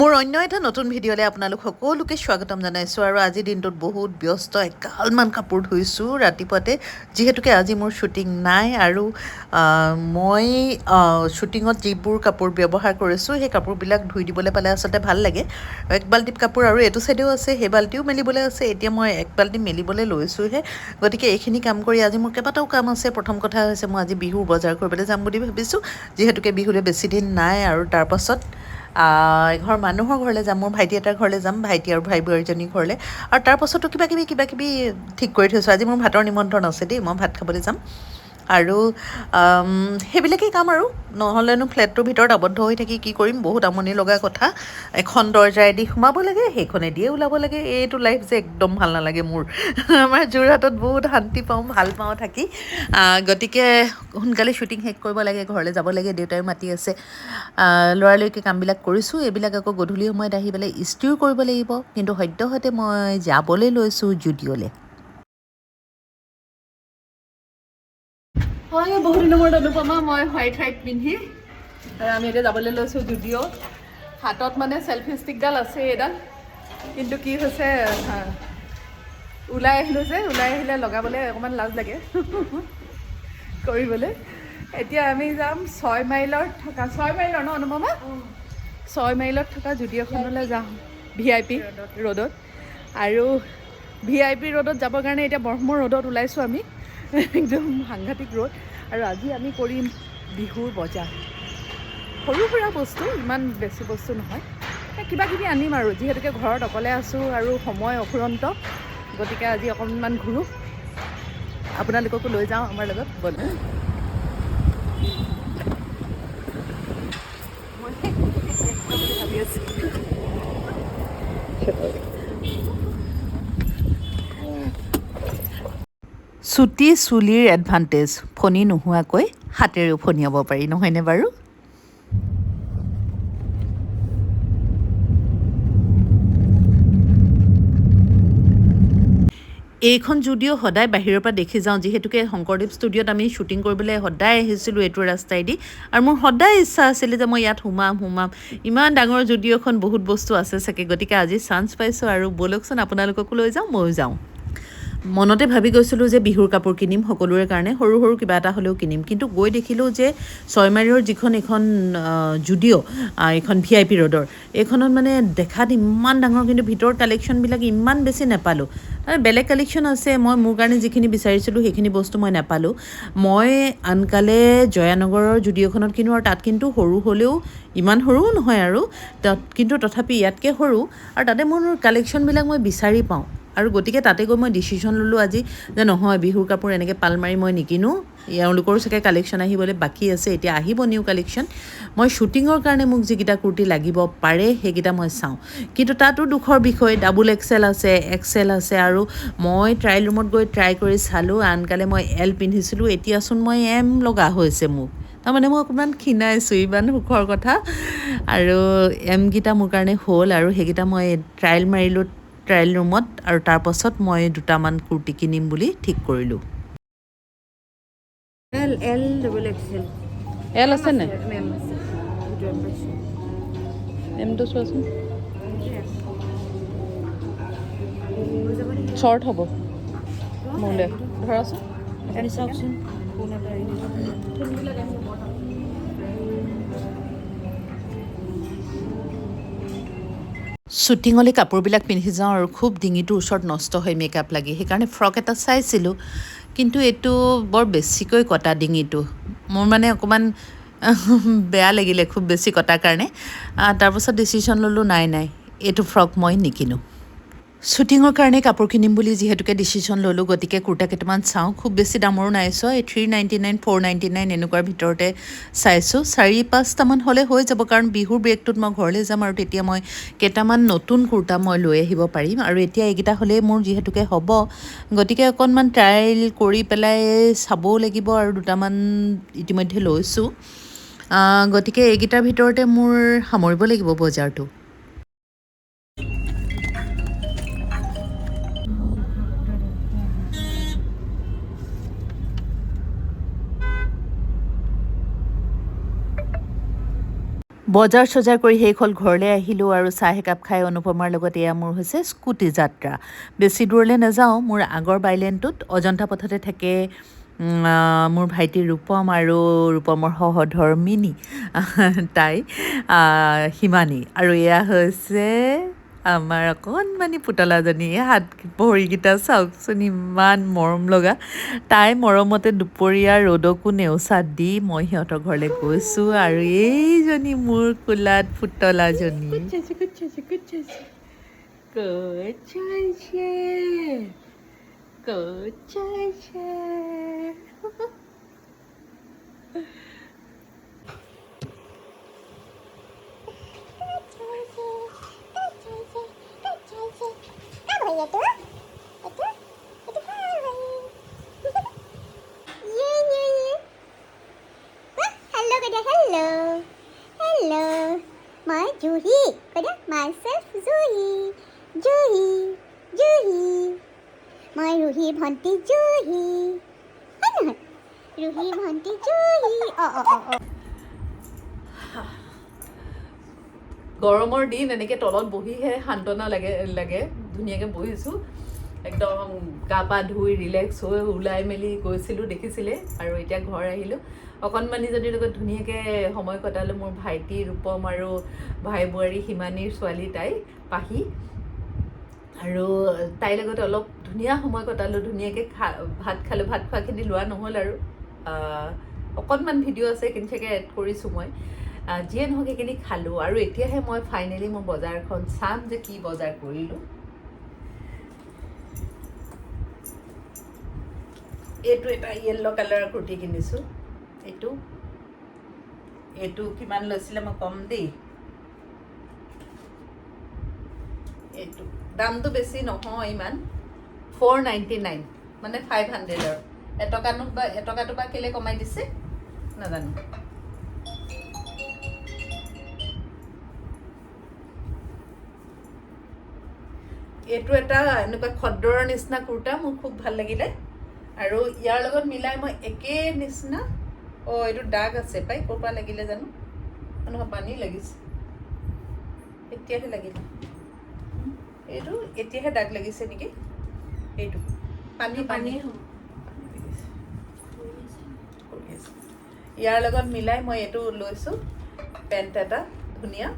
মোৰ অন্য এটা নতুন ভিডিঅ'লৈ আপোনালোক সকলোকে স্বাগতম জনাইছোঁ আৰু আজিৰ দিনটোত বহুত ব্যস্ত এগালমান কাপোৰ ধুইছোঁ। ৰাতিপুৱাতে যিহেতুকে আজি মোৰ শ্বুটিং নাই আৰু মই শ্বুটিঙত যিবোৰ কাপোৰ ব্যৱহাৰ কৰিছোঁ সেই কাপোৰবিলাক ধুই দিবলৈ পালে আচলতে ভাল লাগে। এক বাল্টি কাপোৰ আৰু এইটো চাইডেও আছে সেই বাল্টিও মেলিবলৈ আছে। এতিয়া মই এক বাল্টি মেলিবলৈ লৈছোঁহে। গতিকে এইখিনি কাম কৰি আজি মোৰ কেইবাটাও কাম আছে। প্ৰথম কথা হৈছে মই আজি বিহুৰ বজাৰ কৰিবলৈ যাম বুলি ভাবিছোঁ। যিহেতুকে বিহুলৈ বেছি দিন নাই আৰু তাৰপাছত এঘৰ মানুহৰ ঘৰলৈ যাম মোৰ ভাইটি এটাৰ ঘৰলৈ যাম ভাইটি আৰু ভাই বোৱাৰীজনীৰ ঘৰলৈ। আৰু তাৰপাছতো কিবা কিবি কিবা কিবি ঠিক কৰি থৈছোঁ। আজি মোৰ ভাতৰ নিমন্ত্ৰণ আছে দেই মই ভাত খাবলৈ যাম। আৰু সেইবিলাকেই কাম আৰু। নহ'লেনো ফ্লেটটোৰ ভিতৰত আবদ্ধ হৈ থাকি কি কৰিম? বহুত আমনি লগা কথা। এখন দৰ্জাৰেদি সোমাব লাগে সেইখনেদিয়ে ওলাব লাগে। এইটো লাইফ যে একদম ভাল নালাগে মোৰ। আমাৰ যোৰহাটত বহুত শান্তি পাওঁ ভাল পাওঁ থাকি। গতিকে সোনকালে শ্বুটিং শেষ কৰিব লাগে ঘৰলৈ যাব লাগে দেউতাই মাতি আছে। আহ, লৰালৰিকৈ কামবিলাক কৰিছোঁ এইবিলাক আকৌ গধূলি সময়ত আহি পেলাই ইস্ত্ৰিও কৰিব লাগিব। কিন্তু সদ্যহতে মই যাবলৈ লৈছোঁ জুডিঅ'লৈ হয় বহুত দিনৰ মূৰত অনুপমা মই হোৱাইট হোৱাইট পিন্ধি। আমি এতিয়া যাবলৈ লৈছোঁ জুডিঅ' হাতত মানে চেলফি ষ্টিকডাল আছে এইডাল কিন্তু কি হৈছে ওলাই আহিলোঁ যে ওলাই আহিলে লগাবলৈ অকণমান লাজ লাগে। কৰিবলৈ। এতিয়া আমি যাম ছয় মাইলত থকা ছয় মাইলৰ ন অনুপমা? ছয় মাইলত থকা জুডিঅ'খনলৈ যাওঁ ভি আই পি ৰ'ডত আৰু ভি আই পি ৰ'ডত যাবৰ কাৰণে এতিয়া ব্ৰহ্ম ৰ'ডত ওলাইছোঁ আমি। একদম সাংঘাতিক ৰ'দ আৰু আজি আমি কৰিম বিহুৰ বজাৰ সৰু সুৰা বস্তু ইমান বেছি বস্তু নহয় কিবা কিবি আনিম আৰু যিহেতুকে ঘৰত অকলে আছোঁ আৰু সময় অফুৰন্ত গতিকে আজি অকণমান ঘূৰোঁ আপোনালোককো লৈ যাওঁ আমাৰ লগত ব'ল ভাবি আছোঁ চুটি চুলিৰ এডভান্টেজ ফণি নোহোৱাকৈ হাতেৰেও ফণিয়াব পাৰি নহয়নে বাৰু? এইখন যদিও সদায় বাহিৰৰ পৰা দেখি যাওঁ যিহেতুকে শংকৰদেৱ ষ্টুডিঅ'ত আমি শ্বুটিং কৰিবলৈ সদায় আহিছিলোঁ এইটো ৰাস্তাইদি। আৰু মোৰ সদায় ইচ্ছা আছিলে যে মই ইয়াত সোমাম সোমাম। ইমান ডাঙৰ যদিওখন বহুত বস্তু আছে চাগে। গতিকে আজি চান্স পাইছোঁ আৰু ব'লকচোন আপোনালোককো লৈ যাওঁ ময়ো যাওঁ। মনতে ভাবি গৈছিলোঁ যে বিহুৰ কাপোৰ কিনিম সকলোৰে কাৰণে সৰু সৰু কিবা এটা হ'লেও কিনিম। কিন্তু গৈ দেখিলোঁ যে ছয়মাইলৰ যিখন এখন জুডিঅ' এইখন ভি আই পি ৰোডৰ এইখনত মানে দেখাত ইমান ডাঙৰ কিন্তু ভিতৰৰ কালেকশ্যনবিলাক ইমান বেছি নাপালোঁ। মানে বেলেগ কালেকশ্যন আছে মই মোৰ কাৰণে যিখিনি বিচাৰিছিলোঁ সেইখিনি বস্তু মই নাপালোঁ। মই আনকালে জয়ানগৰৰ জুডিঅ'খনত কিনো আৰু তাত কিন্তু সৰু হ'লেও ইমান সৰুও নহয় আৰু তাত কিন্তু তথাপি ইয়াতকৈ সৰু। আৰু তাতে মোৰ কালেকশ্যনবিলাক মই বিচাৰি পাওঁ। আৰু গতিকে তাতে গৈ মই ডিচিশ্যন ল'লোঁ আজি যে নহয় বিহুৰ কাপোৰ এনেকৈ পাল মাৰি মই নিকিনো। এওঁলোকৰো চাগে কালেকশ্যন আহিবলৈ বাকী আছে এতিয়া আহিব নিউ কালেকশ্যন মই শ্বুটিঙৰ কাৰণে মোক যিকেইটা কুৰ্তি লাগিব পাৰে সেইকেইটা মই চাওঁ। কিন্তু তাতো দুখৰ বিষয় ডাবুল এক্সেল আছে এক্সেল আছে আৰু মই ট্ৰায়েল ৰুমত গৈ ট্ৰাই কৰি চালোঁ আনকালে মই এল পিন্ধিছিলোঁ এতিয়াচোন মই এম লগা হৈছে মোক। তাৰমানে মই অকণমান ক্ষীণাইছোঁ ইমান সুখৰ কথা। আৰু এমকেইটা মোৰ কাৰণে হ'ল আৰু সেইকেইটা মই ট্ৰায়েল মাৰিলোঁ ট্ৰায়েল ৰুমত আৰু তাৰপাছত মই দুটামান কুৰ্তি কিনিম বুলি ঠিক কৰিলোঁ। L L double XL L আছে নে? এমটো চোৱাচোন। শ্বৰ্ট হ'ব। মোলৈ ধৰাচোন। আপুনি চাওকচোন। শ্বুটিঙলৈ কাপোৰবিলাক পিন্ধি যাওঁ আৰু খুব ডিঙিটোৰ ওচৰত নষ্ট হয় মেকআপ লাগি। সেইকাৰণে ফ্ৰক এটা চাইছিলোঁ কিন্তু এইটো বৰ বেছিকৈ কটা ডিঙিটো। মোৰ মানে অকণমান বেয়া লাগিলে খুব বেছি কটাৰ কাৰণে। তাৰপাছত ডিচিশ্যন ল'লোঁ নাই নাই এইটো ফ্ৰক মই নিকিনো। শ্বুটিঙৰ কাৰণে কাপোৰ কিনিম বুলি যিহেতুকে ডিচিশ্যন ল'লোঁ গতিকে কুৰ্তা কেইটামান চাওঁ। খুব বেছি দামৰো নাই চোৱা এই three ninety nine four ninety nine এনেকুৱাৰ ভিতৰতে চাইছোঁ। চাৰি পাঁচটামান হ'লে হৈ যাব কাৰণ বিহুৰ ব্ৰেকটোত মই ঘৰলৈ যাম আৰু তেতিয়া মই কেইটামান নতুন কুৰ্তা মই লৈ আহিব পাৰিম। আৰু এতিয়া এইকেইটা হ'লেই মোৰ যিহেতুকে হ'ব গতিকে অকণমান ট্ৰায়েল কৰি পেলাই চাবও লাগিব আৰু দুটামান ইতিমধ্যে লৈছোঁ। গতিকে এইকেইটাৰ ভিতৰতে মোৰ সামৰিব লাগিব বজাৰটো। বজাৰ চজাৰ কৰি হ'ল ঘৰলৈ আহিলোঁ আৰু চাহ একাপ খাই অনুপমাৰ লগত এয়া মোৰ হৈছে স্কুটি যাত্ৰা। বেছি দূৰলৈ নাযাওঁ মোৰ আগৰ বাইলেনটোত অজন্তা পথতে থাকে মোৰ ভাইটি ৰূপম আৰু ৰূপমৰ সহধৰ্মিনী তাই হিমানী। আৰু এয়া হৈছে আমাৰ অকণমানি পুতলাজনী হাত ভৰিকেইটা চাওকচোন ইমান মৰম লগা। তাই মৰমতে দুপৰীয়া ৰ'দকো নেওচা দি মই সিহঁতৰ ঘৰলৈ গৈছোঁ আৰু এইজনী মোৰ কোলাত পুতলাজনী। এটা এটা এটা হাই ইয়ে ইয়ে ইয়ে। মাই জুহি কেটা মাইসেলফ জুহি জুহি জুহি মাই রুহি ভন্টি জুহি হয় নহয় রুহি ভন্টি জুহি অ অ অ অ গৰমৰ দিন, এনেকৈ তলত বহিহে সান্তনা লাগে লাগে। ধুনীয়াকৈ বহিছোঁ। একদম গা পা ধুই ৰিলেক্স হৈ ওলাই মেলি গৈছিলোঁ দেখিছিলে আৰু এতিয়া ঘৰ আহিলোঁ। অকণমানিজনীৰ লগত ধুনীয়াকৈ সময় কটালোঁ মোৰ ভাইটি ৰূপম আৰু ভাই বোৱাৰী হিমানীৰ ছোৱালী তাই পাহি। আৰু তাইৰ লগত অলপ ধুনীয়া সময় কটালোঁ ধুনীয়াকৈ খা ভাত খালোঁ ভাত খোৱাখিনি লোৱা নহ'ল আৰু। অকণমান ভিডিঅ' আছে চাগে এড কৰিছোঁ মই। যিয়ে নহওক সেইখিনি খালোঁ। আৰু এতিয়াহে মই ফাইনেলি মই বজাৰখন চাম যে কি বজাৰ কৰিলোঁ। এইটো এটা য়েল্ল' কালাৰৰ কুৰ্তি কিনিছোঁ। এইটো। এইটো কিমান লৈছিলে মই কম দেই। এইটো। দামটো বেছি নহয় ইমান। ফ'ৰ নাইণ্টি নাইন মানে ফাইভ হাণ্ড্ৰেড আৰু এটকানো বা এটকাটো বা কেলৈ কমাই দিছে? নাজানো। এইটো এটা এনেকুৱা খদ্দৰৰ নিচিনা কুৰ্তা মোৰ খুব ভাল লাগিলে। আৰু ইয়াৰ লগত মিলাই মই একে নিচিনা অঁ এইটো দাগ আছে পাই ক'ৰ পৰা লাগিলে জানো? নহয় পানী লাগিছে। এতিয়াহে লাগিলে। এইটো এতিয়াহে দাগ লাগিছে নেকি? এইটো। পানী পানী। ইয়াৰ লগত মিলাই মই এইটো লৈছোঁ পেণ্ট এটা ধুনীয়া।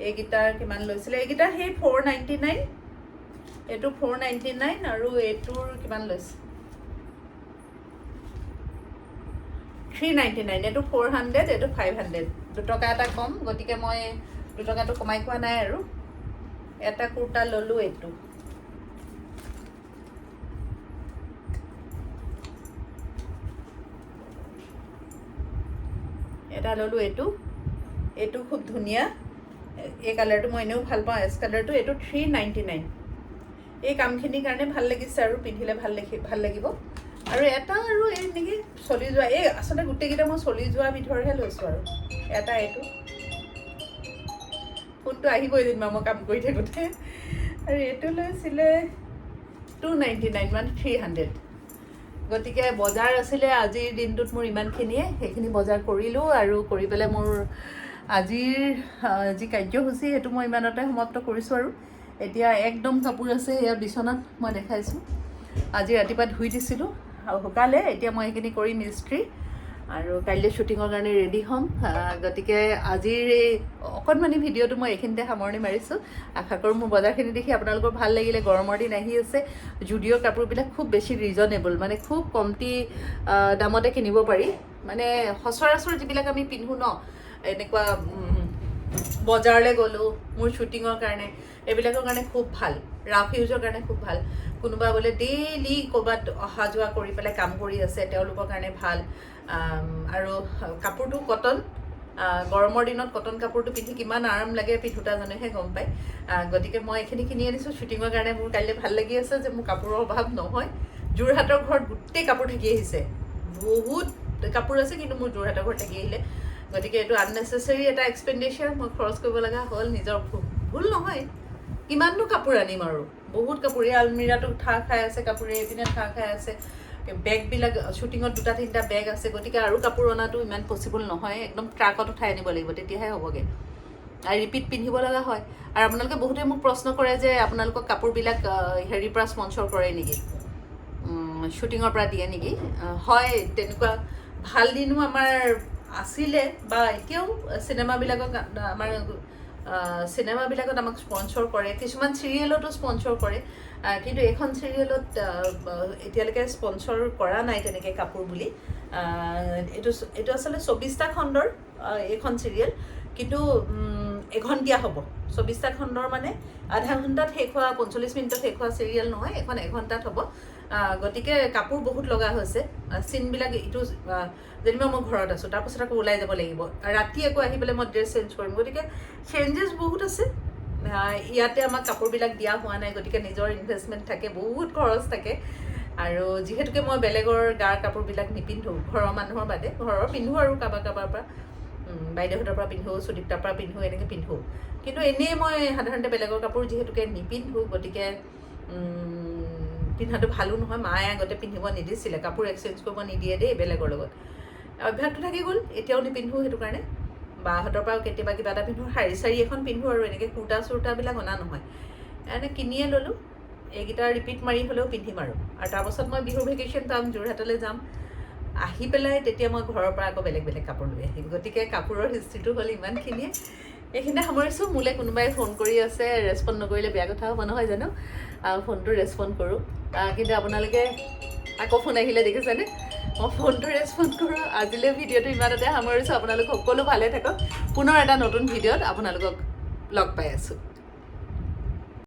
এইকেইটাৰ কিমান লৈছিলে? এইকেইটা সেই ফ'ৰ নাইণ্টি নাইন এইটো ফ'ৰ নাইণ্টি নাইন আৰু এইটোৰ কিমান লৈছে? থ্ৰী নাইণ্টি নাইন এইটো ফ'ৰ হাণ্ড্ৰেড এইটো ফাইভ হাণ্ড্ৰেড দুটকা এটা কম, গতিকে মই দুটকাটো কমাই খোৱা নাই আৰু। এটা কুৰ্তা ল'লোঁ এইটো। এটা ল'লোঁ এইটো। এইটো খুব ধুনীয়া। এই কালাৰটো মই এনেও ভালো পাওঁ। এছ কালাৰটো এইটো থ্ৰী নাইণ্টি নাইন এই কামখিনিৰ কাৰণে ভালো লাগিছে আৰু, পিন্ধিলে ভালো দেখি ভালো লাগিব। আৰু এটা আৰু এই এনেকৈ চলি যোৱা এই আচলতে গোটেইকেইটা মই চলি যোৱা বিধৰহে লৈছোঁ আৰু। এটা এইটো। ফোনটো আহিবই যেনিবা মই কাম কৰি থাকোঁতে। আৰু এইটো লৈছিলে টু নাইণ্টি নাইন মানে থ্ৰী হাণ্ড্ৰেড গতিকে বজাৰ আছিলে আজিৰ দিনটোত মোৰ ইমানখিনিয়ে সেইখিনি বজাৰ কৰিলোঁ আৰু কৰি পেলাই মোৰ আজিৰ যি কাৰ্যসূচী সেইটো মই ইমানতে সমাপ্ত কৰিছোঁ আৰু। এতিয়া একদম কাপোৰ আছে এয়া বিচনাত মই দেখাইছোঁ। আজি ৰাতিপুৱা ধুই দিছিলোঁ। শুকালে এতিয়া মই সেইখিনি কৰিম ইস্ত্ৰি আৰু কাইলৈ শ্বুটিঙৰ কাৰণে ৰেডি হ'ম। গতিকে আজিৰ এই অকণমানি ভিডিঅ'টো মই এইখিনিতে সামৰণি মাৰিছোঁ। আশা কৰোঁ মোৰ বজাৰখিনি দেখি আপোনালোকৰ ভাল লাগিলে। গৰমৰ দিন আহি আছে। জুডিঅ'ৰ কাপোৰবিলাক খুব বেছি ৰিজনেবল মানে খুব কমটি দামতে কিনিব পাৰি। মানে সচৰাচৰ যিবিলাক আমি পিন্ধো ন এনেকুৱা বজাৰলৈ গ'লোঁ মোৰ শ্বুটিঙৰ কাৰণে এইবিলাকৰ কাৰণে খুব ভাল। ৰাফ ইউজৰ কাৰণে খুব ভাল। কোনোবা বোলে ডেইলি ক'ৰবাত অহা যোৱা কৰি পেলাই কাম কৰি আছে তেওঁলোকৰ কাৰণে ভাল। আৰু কাপোৰটো কটন গৰমৰ দিনত কটন কাপোৰটো পিন্ধি কিমান আৰাম লাগে পিন্ধোতা জানেহে গম পায়। গতিকে মই এইখিনি কিনি আনিছোঁ শ্বুটিঙৰ কাৰণে মোৰ কাইলৈ ভাল লাগি আছে যে মোৰ কাপোৰৰ অভাৱ নহয়। যোৰহাটৰ ঘৰত গোটেই কাপোৰ থাকি আহিছে। বহুত কাপোৰ আছে কিন্তু মোৰ যোৰহাটৰ ঘৰত থাকি আহিলে। গতিকে এইটো আননেচেচাৰী এটা এক্সপেণ্ডিচাৰ মই খৰচ কৰিব লগা হ'ল নিজৰ ভুল নহয়। কিমাননো কাপোৰ আনিম আৰু। বহুত কাপোৰ এই আলমিৰাটো ঠাহ খাই আছে কাপোৰে এইপিনে ঠাহ খাই আছে। বেগবিলাক শ্বুটিঙত দুটা তিনিটা বেগ আছে গতিকে আৰু কাপোৰ অনাটো ইমান পচিবল নহয়। একদম ট্ৰাকত উঠাই আনিব লাগিব তেতিয়াহে হ'বগৈ। আৰু ৰিপিট পিন্ধিব লগা হয়। আৰু আপোনালোকে বহুতে মোক প্ৰশ্ন কৰে যে আপোনালোকক কাপোৰবিলাক হেৰিৰ পৰা স্পনচৰ কৰে নেকি? শ্বুটিঙৰ পৰা দিয়ে নেকি? হয় তেনেকুৱা ভাল দিনো আমাৰ আছিলে বা এতিয়াও চিনেমাবিলাকক আমাৰ চিনেমাবিলাকত আমাক স্পনচৰ কৰে। কিছুমান চিৰিয়েলতো স্পনচৰ কৰে। কিন্তু এইখন চিৰিয়েলত এতিয়ালৈকে স্পনচৰ কৰা নাই তেনেকৈ কাপোৰ বুলি। এইটো এইটো আচলতে চৌবিছটা খণ্ডৰ এইখন চিৰিয়েল কিন্তু এঘণ্টীয়া হ'ব। চৌবিছটা খণ্ডৰ মানে আধা ঘণ্টাত শেষ হোৱা পঞ্চল্লিছ মিনিটত শেষ হোৱা চিৰিয়েল নহয়, এখন এঘণ্টাত হ'ব। গতিকে কাপোৰ বহুত লগা হৈছে। চিনবিলাক ইটো আহ, যেনিবা মই ঘৰত আছোঁ তাৰপাছত আকৌ ওলাই যাব লাগিব। ৰাতি আকৌ আহি পেলাই মই ড্ৰেছ চেঞ্জ কৰিম। গতিকে চেঞ্জেছ বহুত আছে। ইয়াতে আমাক কাপোৰবিলাক দিয়া হোৱা নাই গতিকে নিজৰ ইনভেষ্টমেণ্ট থাকে বহুত খৰচ থাকে। আৰু যিহেতুকে মই বেলেগৰ গাৰ কাপোৰবিলাক নিপিন্ধোঁ ঘৰৰ মানুহৰ বাদে ঘৰৰ পিন্ধোঁ আৰু কাৰোবাৰ কাৰোবাৰ পৰা। বাইদেউহঁতৰ পৰা পিন্ধোঁ সুদীপ্তাৰ পৰা পিন্ধোঁ এনেকৈ পিন্ধোঁ। কিন্তু এনেই মই সাধাৰণতে বেলেগৰ কাপোৰ যিহেতুকে নিপিন্ধোঁ গতিকে পিন্ধাটো ভালো নহয় মায়ে আগতে পিন্ধিব নিদিছিলে কাপোৰ এক্সচেঞ্জ কৰিব নিদিয়ে দেই বেলেগৰ লগত। অভ্যাসটো থাকি গ'ল এতিয়াও নিপিন্ধোঁ সেইটো কাৰণে। বাহঁতৰ পৰাও কেতিয়াবা কিবা এটা পিন্ধোঁ শাৰী চাৰী এখন পিন্ধোঁ আৰু এনেকৈ কুৰ্তা চুৰ্তাবিলাক অনা নহয়। এনে কিনিয়ে ল'লোঁ এইকেইটা ৰিপিট মাৰি হ'লেও পিন্ধিম আৰু। আৰু তাৰপাছত মই বিহুৰ ভেকেশ্যন পাম যোৰহাটলৈ যাম। আহি পেলাই তেতিয়া মই ঘৰৰ পৰা আকৌ বেলেগ বেলেগ কাপোৰ লৈ আহিম। গতিকে কাপোৰৰ হিষ্ট্ৰীটো হ'ল ইমানখিনিয়ে। এইখিনিতে সামৰিছোঁ মোলৈ কোনোবাই ফোন কৰি আছে ৰেচপণ্ড নকৰিলে বেয়া কথা হ'ব নহয় জানো? ফোনটো ৰেচপণ্ড কৰোঁ। কিন্তু আপোনালোকে আকৌ ফোন আহিলে দেখিছেনে? মই ফোনটো ৰেচপণ্ড কৰোঁ। আজিলৈ ভিডিঅ'টো ইমানতে সামৰিছোঁ। আপোনালোক সকলো ভালে থাকক। পুনৰ এটা নতুন ভিডিঅ'ত আপোনালোকক লগ পাই আছোঁ।